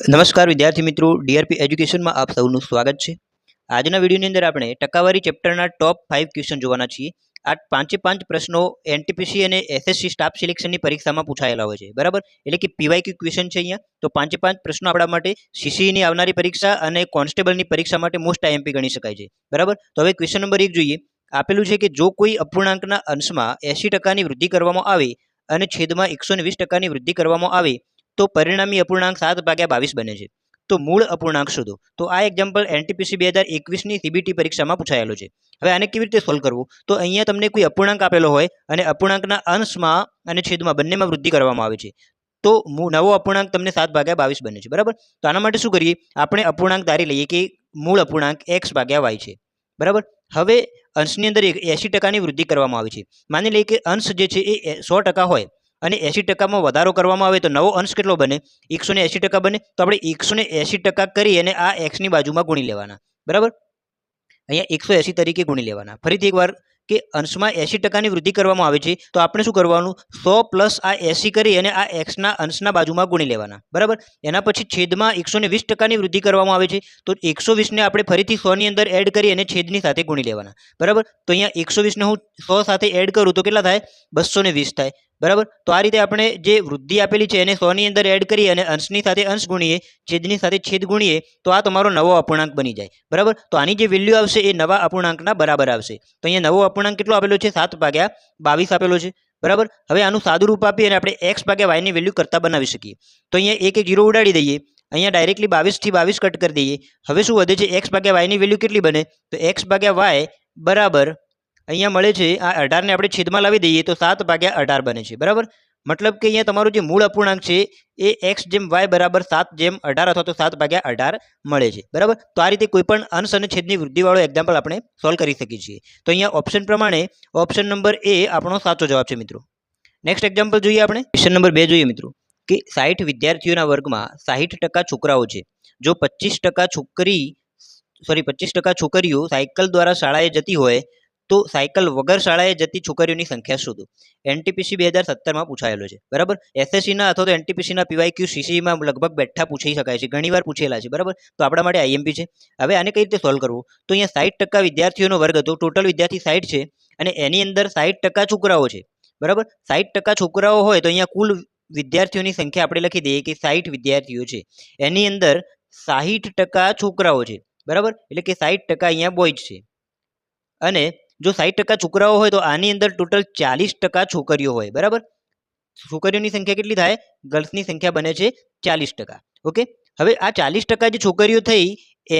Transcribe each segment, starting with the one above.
નમસ્કાર વિદ્યાર્થી મિત્રો, ડીઆરપી એજ્યુકેશનમાં આપ સૌનું સ્વાગત છે. આજના વિડીયોની અંદર આપણે ટકાવારી ચેપ્ટરના ટોપ ફાઇવ ક્વેશ્ચન જોવાના છીએ. આ પાંચે પાંચ પ્રશ્નો એનટીપીસી અને એસએસસી સ્ટાફ સિલેક્શનની પરીક્ષામાં પૂછાયેલા હોય છે. બરાબર? એટલે કે પીવાય ક્યુ ક્વેશ્ચન છે અહીંયા. તો પાંચે પાંચ પ્રશ્નો આપણા માટે સીસીઈની આવનારી પરીક્ષા અને કોન્સ્ટેબલની પરીક્ષા માટે મોસ્ટ આઈએમપી ગણી શકાય છે. બરાબર? તો હવે ક્વેશ્ચન નંબર એક જોઈએ. આપેલું છે કે જો કોઈ અપૂર્ણાંકના અંશમાં એંશી ટકાની વૃદ્ધિ કરવામાં આવે અને છેદમાં એકસો વીસ ટકાની વૃદ્ધિ કરવામાં આવે તો પરિણામી અપૂર્ણાંક સાત ભાગ્યા બાવીસ બને છે. તો મૂળ અપૂર્ણાંક શોધો. તો આ એક્ઝામ્પલ એનટીપીસી બે હજાર એકવીસની સીબીટી પરીક્ષામાં પૂછાયેલો છે. હવે આને કેવી રીતે સોલ્વ કરવું? તો અહીંયા તમને કોઈ અપૂર્ણાંક આપેલો હોય અને અપૂર્ણાંકના અંશમાં અને છેદમાં બંનેમાં વૃદ્ધિ કરવામાં આવે છે. તો નવો અપૂર્ણાંક તમને સાત ભાગ્યા બાવીસ બને છે. બરાબર? તો આના માટે શું કરીએ? આપણે અપૂર્ણાંક ધારી લઈએ કે મૂળ અપૂર્ણાંક એક્સ ભાગ્યા વાય છે. બરાબર? હવે અંશની અંદર એંશી ટકાની વૃદ્ધિ કરવામાં આવે છે. માની લઈએ કે અંશ જે છે એ સો ટકા હોય. અને એંસી ટકામાં વધારો કરવામાં આવે તો નવો અંશ કેટલો બને? એકસો ને એંશી ટકા બને તો આપણે એકસો ને એંશી ટકા કરી અને આ એક્સની બાજુમાં ગુણી લેવાના. બરાબર? અહીંયા એકસો એંશી તરીકે ગુણી લેવાના. ફરીથી એકવાર કે અંશમાં એંસી ટકાની વૃદ્ધિ કરવામાં આવે છે તો આપણે શું કરવાનું? સો પ્લસ આ એંસી કરી અને આ એક્સના અંશના બાજુમાં ગુણી લેવાના. બરાબર? એના પછી છેદમાં એકસો વીસ ટકાની વૃદ્ધિ કરવામાં આવે છે તો એકસો વીસને આપણે ફરીથી સોની અંદર એડ કરી અને છેદની સાથે ગુણી લેવાના. બરાબર? તો અહીંયા એકસો વીસને હું સો સાથે એડ કરું તો કેટલા થાય? બસો વીસ થાય. બરાબર? તો આ રીતે આપણે જે વૃદ્ધિ આપેલી છે એને સોની અંદર એડ કરી અને અંશની સાથે અંશ ગુણીએ, છેદની સાથે છેદ ગુણીએ, તો આ તમારો નવો અપૂર્ણાંક બની જાય. બરાબર? તો આની જે વેલ્યુ આવશે એ નવા અપૂર્ણાંકના બરાબર આવશે. તો અહીંયા નવો અપૂર્ણાંક કેટલો આપેલો છે? સાત ભાગ્યા બાવીસ આપેલો છે. બરાબર? હવે આનું સાદું રૂપ આપી અને આપણે એક્સ ભાગ્યા વાયની વેલ્યુ કરતા બનાવી શકીએ. તો અહીંયા એક એક જીરો ઉડાડી દઈએ. અહીંયા ડાયરેક્ટલી બાવીસથી બાવીસ કટ કરી દઈએ. હવે શું વધે છે? એક્સ ભાગ્યા વાયની વેલ્યુ કેટલી બને? તો એક્સ ભાગ્યા વાય બરાબર અહીંયા મળે છે, આ અઢારને આપણે છેદમાં લાવી દઈએ તો સાત ભાગ્યા અઢાર બને છે, બરાબર? મતલબ કે અહીંયા તમારું જે મૂળ અપૂર્ણાંક છે, એ એક્સ જેમ વાય બરાબર સાત જેમ અઢાર અથવા તો સાત ભાગ્યા અઢાર મળે છે, બરાબર? તો આ રીતે કોઈ પણ અંશ અને છેદની વૃદ્ધિવાળો એક્ઝામ્પલ આપણે સોલ્વ કરી શકીએ છીએ. તો અહીંયા ઓપ્શન પ્રમાણે ઓપ્શન નંબર એ આપણો સાચો જવાબ છે, મિત્રો. નેક્સ્ટ એક્ઝામ્પલ જોઈએ આપણે. ક્વેશ્ચન નંબર બે જોઈએ, મિત્રો. કે સાઠ વિદ્યાર્થીઓના વર્ગમાં સાહીઠ ટકા છોકરાઓ છે. જો પચીસ ટકા છોકરી સોરી પચીસ ટકા છોકરીઓ સાયકલ દ્વારા શાળાએ જતી હોય તો સાયકલ વગર શાળાએ જતી છોકરીઓની સંખ્યા શોધો. એનટીપીસી બે હજાર સત્તરમાં પૂછાયેલો છે. બરાબર? એસએસસીના અથવા તો એનટીપીસીના પીવાય ક્યુ સીસીમાં લગભગ બેઠા પૂછી શકાય છે. ઘણીવાર પૂછેલા છે. બરાબર? તો આપણા માટે આઈએમપી છે. હવે આને કઈ રીતે સોલ્વ કરવું? તો અહીંયા સાઠ ટકા વિદ્યાર્થીઓનો વર્ગ હતો. ટોટલ વિદ્યાર્થી સાઠ છે અને એની અંદર સાઠ ટકા છોકરાઓ છે. બરાબર? સાઠ ટકા છોકરાઓ હોય તો અહીંયા કુલ વિદ્યાર્થીઓની સંખ્યા આપણે લખી દઈએ કે સાઠ વિદ્યાર્થીઓ છે. એની અંદર સાહીઠ ટકા છોકરાઓ છે. બરાબર? એટલે કે સાહીઠ ટકા અહીંયા બોય છે. અને જો સાઠ ટકા છોકરાઓ હોય તો આની અંદર ટોટલ ચાલીસ ટકા છોકરીઓ હોય, બરાબર? છોકરીઓની સંખ્યા કેટલી થાય? ગર્લ્સની સંખ્યા બને છે ચાલીસ ટકા, ઓકે? હવે આ ચાલીસ ટકા જે છોકરીઓ થઈ,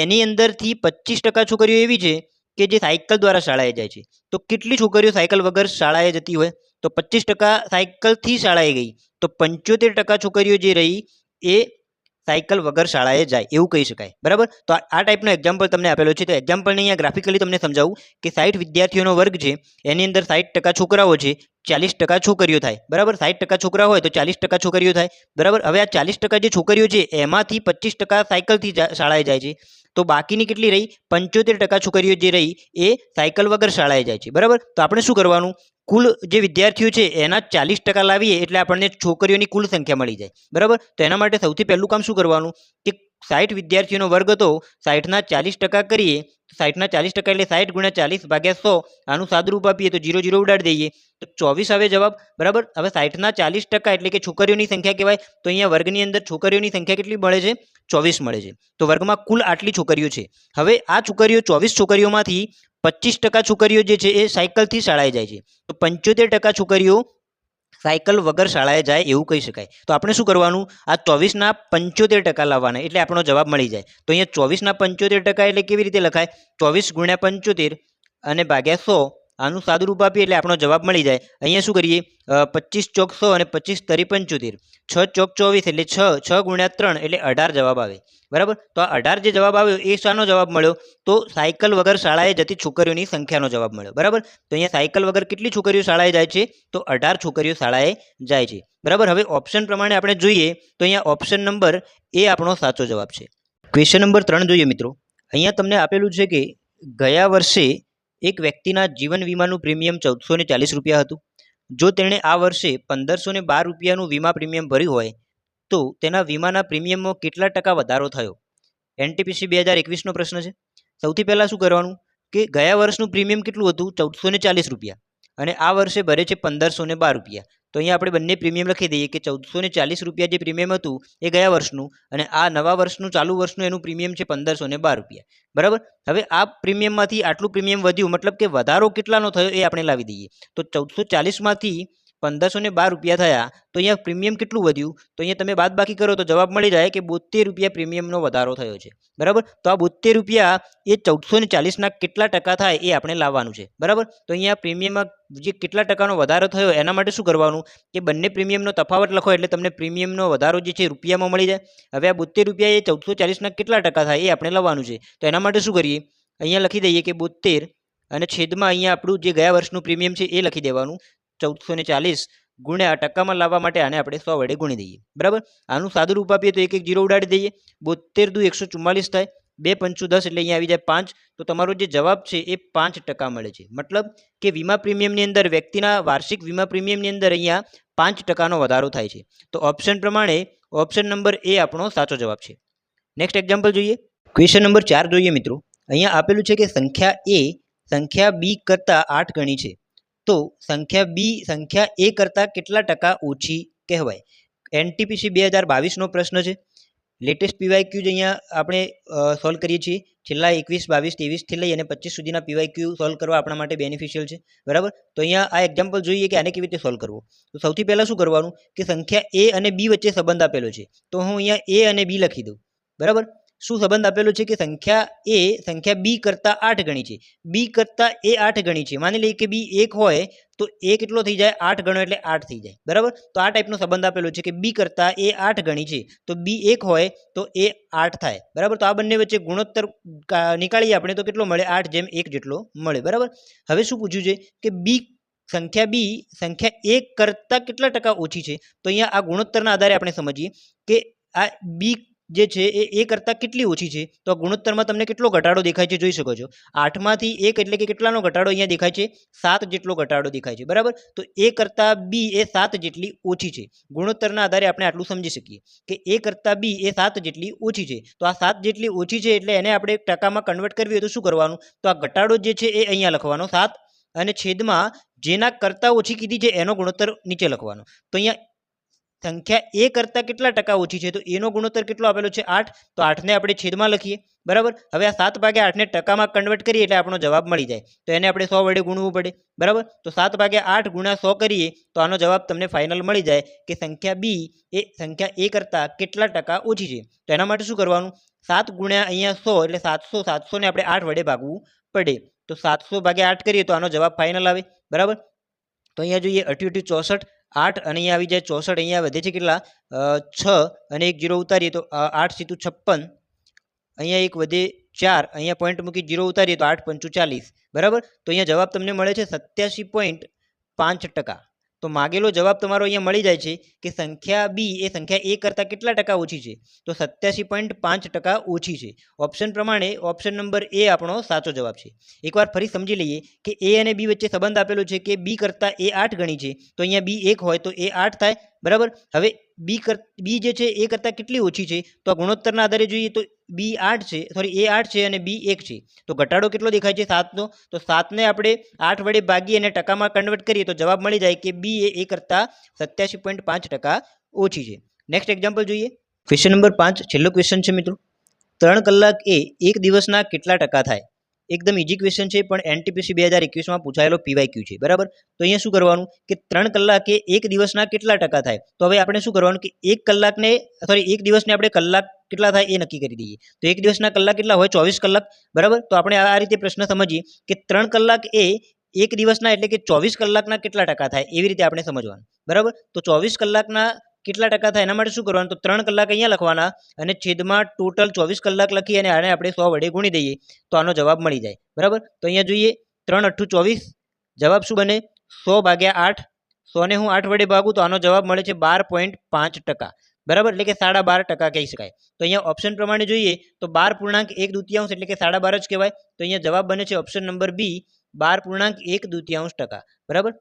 એની અંદરથી પચીસ ટકા છોકરીઓ એવી છે કે જે સાયકલ દ્વારા શાળાએ જાય છે. તો કેટલી છોકરીઓ સાયકલ વગર શાળાએ જતી હોય? તો પચીસ ટકા સાયકલથી શાળાએ ગઈ. તો પંચોતેર ટકા છોકરીઓ જે રહી, એ સાયકલ વગર શાળાએ જાય, એવું કહી શકાય. બરાબર? તો આ ટાઈપનો એક્ઝામ્પલ તમને આપેલો છે. તો એક્ઝામ્પલને અહીંયા ગ્રાફિકલી તમને સમજાવું કે સાઠ વિદ્યાર્થીઓનો વર્ગ છે, એની અંદર સાઠ ટકા છોકરાઓ છે, ચાલીસ ટકા છોકરીઓ થાય. બરાબર? સાઠ ટકા છોકરા હોય તો ચાલીસ ટકા છોકરીઓ થાય. બરાબર? હવે આ ચાલીસ ટકા જે છોકરીઓ છે, એમાંથી પચીસ ટકા સાયકલથી શાળાએ જાય છે. તો બાકીની કેટલી રહી? પંચોતેર ટકા છોકરીઓ જે રહી, એ સાયકલ વગર શાળાએ જાય છે. બરાબર? તો આપણે શું કરવાનું? કુલ જે વિદ્યાર્થીઓ છે, એના ચાલીસ ટકા લાવીએ એટલે આપણને છોકરીઓની કુલ સંખ્યા મળી જાય. બરાબર? તો એના માટે સૌથી પહેલું કામ શું કરવાનું? કે સાઠ વિદ્યાર્થીઓનો વર્ગ હતો સાઠના ચાલીસ ટકા કરીએ સાઠના ચાલીસ ટકા એટલે સાઠ ગુણ્યા ચાલીસ ભાગ્યા સો, આનું સાદરૂપ આપીએ તો જીરો જીરો ઉડાડી દઈએ. તો ચોવીસ આવે જવાબ, બરાબર? હવે સાઠના ચાલીસ ટકા એટલે કે છોકરીઓની સંખ્યા કહેવાય, તો અહીંયા વર્ગની અંદર છોકરીઓની સંખ્યા કેટલી મળે છે? ચોવીસ મળે છે. તો વર્ગમાં કુલ આટલી છોકરીઓ છે. હવે આ છોકરીઓ ચોવીસ છોકરીઓમાંથી પચીસ ટકા છોકરીઓ જે છે એ સાયકલથી શાળાએ જાય છે. તો પંચોતેર ટકા છોકરીઓ સાયકલ વગર શાળાએ જાય એવું કહી શકાય. તો આપણે શું કરવાનું? આ ચોવીસના પંચોતેર ટકા લાવવાના, એટલે આપણો જવાબ મળી જાય. તો અહીંયા ચોવીસના પંચોતેર ટકા એટલે કેવી રીતે લખાય? ચોવીસ ગુણ્યા પંચોતેર અને ભાગ્યા સો આનું સાદું રૂપ આપીએ એટલે આપણો જવાબ મળી જાય. અહીંયા શું કરીએ? પચીસ ચોક સો અને પચીસ તરી પંચોતેર. છ ચોક ચોવીસ એટલે છ છ ગુણ્યા ત્રણ એટલે અઢાર જવાબ આવે. બરાબર? તો આ અઢાર જે જવાબ આવ્યો એ શાનો જવાબ મળ્યો? તો સાયકલ વગર શાળાએ જતી છોકરીઓની સંખ્યાનો જવાબ મળ્યો. બરાબર? તો અહીંયા સાયકલ વગર કેટલી છોકરીઓ શાળાએ જાય છે? તો અઢાર છોકરીઓ શાળાએ જાય છે. બરાબર? હવે ઓપ્શન પ્રમાણે આપણે જોઈએ, તો અહીંયા ઓપ્શન નંબર એ આપણો સાચો જવાબ છે. ક્વેશ્ચન નંબર ત્રણ જોઈએ મિત્રો. અહીંયા તમને આપેલું છે કે ગયા વર્ષે એક વ્યક્તિના જીવન વીમાનું પ્રીમિયમ ચૌદસો ને ચાલીસ રૂપિયા હતું. જો તેણે આ વર્ષે પંદરસો ને બાર રૂપિયાનું વીમા પ્રીમિયમ ભર્યું હોય, તો તેના વીમાના પ્રીમિયમમાં કેટલા ટકા વધારો થયો? એનટીપીસી બે હજાર એકવીસનો પ્રશ્ન છે. સૌથી પહેલાં શું કરવાનું? કે ગયા વર્ષનું પ્રીમિયમ કેટલું હતું? ચૌદસો ચાલીસ રૂપિયા. અને આ વર્ષે ભરે છે પંદરસો બાર રૂપિયા. તો અહીંયા આપણે બંને પ્રીમિયમ લખી દઈએ કે ચૌદસો ને ચાલીસ રૂપિયા જે પ્રીમિયમ હતું એ ગયા વર્ષનું અને આ નવા વર્ષનું ચાલુ વર્ષનું એનું પ્રીમિયમ છે પંદરસો ને બાર રૂપિયા. બરાબર? હવે આ પ્રીમિયમમાંથી આટલું પ્રીમિયમ વધ્યું, મતલબ કે વધારો કેટલાનો થયો એ આપણે લાવી દઈએ. તો ચૌદસો ચાલીસમાંથી પંદરસો ને બાર રૂપિયા થયા, તો અહીંયા પ્રીમિયમ કેટલું વધ્યું? તો અહીંયા તમે બાદ બાકી કરો તો જવાબ મળી જાય કે બોતેર રૂપિયા પ્રીમિયમનો વધારો થયો છે. બરાબર? તો આ બોતેર રૂપિયા એ ચૌદસો ને ચાલીસના કેટલા ટકા થાય એ આપણે લાવવાનું છે. બરાબર? તો અહીંયા પ્રીમિયમમાં જે કેટલા ટકાનો વધારો થયો એના માટે શું કરવાનું? કે બંને પ્રીમિયમનો તફાવત લખો એટલે તમને પ્રીમિયમનો વધારો જે છે રૂપિયામાં મળી જાય. હવે આ બોતેર રૂપિયા એ ચૌદસો ચાલીસના કેટલા ટકા થાય એ આપણે લાવવાનું છે. તો એના માટે શું કરીએ? અહીંયા લખી દઈએ કે બોતેર અને છેદમાં અહીંયા આપણું જે ગયા વર્ષનું પ્રીમિયમ છે એ લખી દેવાનું. ચૌદસો ને ચાલીસ ગુણ્યા ટકામાં લાવવા માટે આને આપણે સો વડે ગુણી દઈએ. બરાબર? આનું સાદું રૂપ આપીએ તો એક એક જીરો ઉડાડી દઈએ. બોતેર દુ એકસો ચુમ્માલીસ થાય. બે પંચું દસ એટલે અહીંયા આવી જાય પાંચ. તો તમારો જે જવાબ છે એ પાંચ ટકા મળે છે. મતલબ કે વીમા પ્રીમિયમની અંદર વ્યક્તિના વાર્ષિક વીમા પ્રીમિયમની અંદર અહીંયા પાંચ ટકાનો વધારો થાય છે. તો ઓપ્શન પ્રમાણે ઓપ્શન નંબર એ આપણો સાચો જવાબ છે. નેક્સ્ટ એક્ઝામ્પલ જોઈએ. ક્વેશ્ચન નંબર ચાર જોઈએ મિત્રો. અહીંયા આપેલું છે કે સંખ્યા એ સંખ્યા બી કરતાં આઠ ગણી છે. તો સંખ્યા બી સંખ્યા એ કરતાં કેટલા ટકા ઓછી કહેવાય? એનટીપીસી બે હજાર બાવીસનો પ્રશ્ન છે. લેટેસ્ટ પીવાયક્યુ જ અહીંયા આપણે સોલ્વ કરીએ છીએ. છેલ્લા એકવીસ, બાવીસ, ત્રેવીસથી લઈ અને પચીસ સુધીના પીવાય ક્યુ સોલ્વ કરવા આપણા માટે બેનિફિશિયલ છે. બરાબર? તો અહીંયા આ એક્ઝામ્પલ જોઈએ કે આને કેવી રીતે સોલ્વ કરવો? તો સૌથી પહેલાં શું કરવાનું? કે સંખ્યા એ અને બી વચ્ચે સંબંધ આપેલો છે. તો હું અહીંયા એ અને બી લખી દઉં. બરાબર? શું સંબંધ આપેલો છે કે સંખ્યા એ સંખ્યા બી કરતાં આઠ ગણી છે? બી કરતાં એ આઠ ગણી છે. માની લઈએ કે બી એક હોય તો એ કેટલો થઈ જાય? આઠ ગણો એટલે આઠ થઈ જાય. બરાબર? તો આ ટાઈપનો સંબંધ આપેલો છે કે બી કરતાં એ આઠ ગણી છે. તો બી એક હોય તો એ આઠ થાય. બરાબર? તો આ બંને વચ્ચે ગુણોત્તર નીકાળીએ આપણે તો કેટલો મળે? આઠ જેમ એક જેટલો મળે. બરાબર? હવે શું પૂછ્યું છે કે બી સંખ્યા બી સંખ્યા એક કરતાં કેટલા ટકા ઓછી છે? તો અહીંયા આ ગુણોત્તરના આધારે આપણે સમજીએ કે આ બી જે છે એ એ કરતાં કેટલી ઓછી છે? તો ગુણોત્તરમાં તમને કેટલો ઘટાડો દેખાય છે જોઈ શકો છો. આઠમાંથી એક એટલે કે કેટલાનો ઘટાડો અહીંયા દેખાય છે? સાત જેટલો ઘટાડો દેખાય છે. બરાબર? તો એ કરતાં બી એ સાત જેટલી ઓછી છે. ગુણોત્તરના આધારે આપણે આટલું સમજી શકીએ કે એ કરતાં બી એ સાત જેટલી ઓછી છે. તો આ સાત જેટલી ઓછી છે એટલે એને આપણે ટકામાં કન્વર્ટ કરવી હોય તો શું કરવાનું? તો આ ઘટાડો જે છે એ અહીંયા લખવાનો સાત અને છેદમાં જેના કરતાં ઓછી કીધી છે એનો ગુણોત્તર નીચે લખવાનો. તો અહીંયા સંખ્યા એ કરતાં કેટલા ટકા ઓછી છે? તો એનો ગુણોત્તર કેટલો આપેલો છે? આઠ. તો આઠને આપણે છેદમાં લખીએ. બરાબર? હવે આ સાત ભાગે આઠને ટકામાં કન્વર્ટ કરીએ એટલે આપણો જવાબ મળી જાય. તો એને આપણે સો વડે ગુણવું પડે. બરાબર? તો સાત ભાગે આઠ ગુણ્યા સો કરીએ, તો આનો જવાબ તમને ફાઇનલ મળી જાય કે સંખ્યા બી એ સંખ્યા એ કરતાં કેટલા ટકા ઓછી છે? તો એના માટે શું કરવાનું? સાત ગુણ્યા અહીંયા સો એટલે સાતસો, સાતસોને આપણે આઠ વડે ભાગવું પડે. તો સાતસો ભાગે આઠ કરીએ તો આનો જવાબ ફાઇનલ આવે. બરાબર? તો અહીંયા જોઈએ અઠ્યું અઠ્યું ચોસઠ. આઠ અને અહીંયા આવી જાય, ચોસઠ અહીંયા વધે છે કેટલા? છ અને એક જીરો ઉતારીએ તો આઠ સીતું છપ્પન, અહીંયા એક વધે ચાર, અહીંયા પોઈન્ટ મૂકી જીરો ઉતારીએ તો આઠ પંચું બરાબર? તો અહીંયા જવાબ તમને મળે છે સત્યાસી પોઈન્ટ પાંચ ટકા. તો માગેલો જવાબ તમારો અહીંયા મળી જાય છે કે સંખ્યા બી એ સંખ્યા એ કરતાં કેટલા ટકા ઓછી છે? તો સત્યાસી પોઈન્ટ પાંચ ટકા ઓછી છે. ઓપ્શન પ્રમાણે ઓપ્શન નંબર એ આપણો સાચો જવાબ છે. એકવાર ફરી સમજી લઈએ કે એ અને બી વચ્ચે સંબંધ આપેલો છે કે બી કરતાં એ આઠ ગણી છે, તો અહીંયા બી એક હોય તો એ આઠ થાય. બરાબર? હવે બી કર બી જે છે એ કરતાં કેટલી ઓછી છે? તો આ ગુણોત્તરના આધારે જોઈએ તો બી આઠ છે સોરી એ આઠ છે અને બી એક છે. તો ઘટાડો કેટલો દેખાય છે સાતનો? તો સાતને આપણે આઠ વડે ભાગી અને ટકામાં કન્વર્ટ કરીએ તો જવાબ મળી જાય કે બી એ એ કરતાં સત્યાસી પોઈન્ટ પાંચ ટકા ઓછી છે. નેક્સ્ટ એક્ઝામ્પલ જોઈએ. ક્વેશ્ચન નંબર પાંચ, છેલ્લો ક્વેશ્ચન છે મિત્રો. ત્રણ કલાક એ એક દિવસના કેટલા ટકા થાય? એકદમ ઇઝી ક્વેશ્ચન છે, પણ એનટીપીસી બે હજાર એકવીસમાં પૂછાયેલો પીવાય ક્યુ છે, બરાબર? તો અહીંયા શું કરવાનું? કે ત્રણ કલાકે એક દિવસના કેટલા ટકા થાય? તો હવે આપણે શું કરવાનું? કે એક કલાકને સોરી એક દિવસને આપણે કલાક કેટલા થાય એ નક્કી કરી દઈએ. તો એક દિવસના કલાક કેટલા હોય, ચોવીસ કલાક, બરાબર? તો આપણે આ રીતે પ્રશ્ન સમજીએ કે ત્રણ કલાક એ એક દિવસના એટલે કે ચોવીસ કલાકના કેટલા ટકા થાય એવી રીતે આપણે સમજવાનું. બરાબર? તો ચોવીસ કલાકના કેટલા ટકા થાય એના માટે શું કરવાનું? તો ત્રણ કલાક અહીંયા લખવાના અને છેદમાં ટોટલ ચોવીસ કલાક લખી અને આને આપણે સો વડે ગુણી દઈએ તો આનો જવાબ મળી જાય. બરાબર? તો અહીંયા જોઈએ, ત્રણ અઠ્ઠું ચોવીસ, જવાબ શું બને? સો ભાગ્યા આઠ, સોને હું આઠ વડે ભાગું તો આનો જવાબ મળે છે બાર પોઈન્ટ પાંચ ટકા. બરાબર? એટલે કે સાડા બાર ટકા કહી શકાય. તો અહીંયા ઓપ્શન પ્રમાણે જોઈએ તો બાર પૂર્ણાંક એક દુતિયાંશ એટલે કે સાડા બાર જ કહેવાય. તો અહીંયા જવાબ બને છે ઓપ્શન નંબર બી બાર પૂર્ણાંક એક દુતિયાંશ ટકા. બરાબર?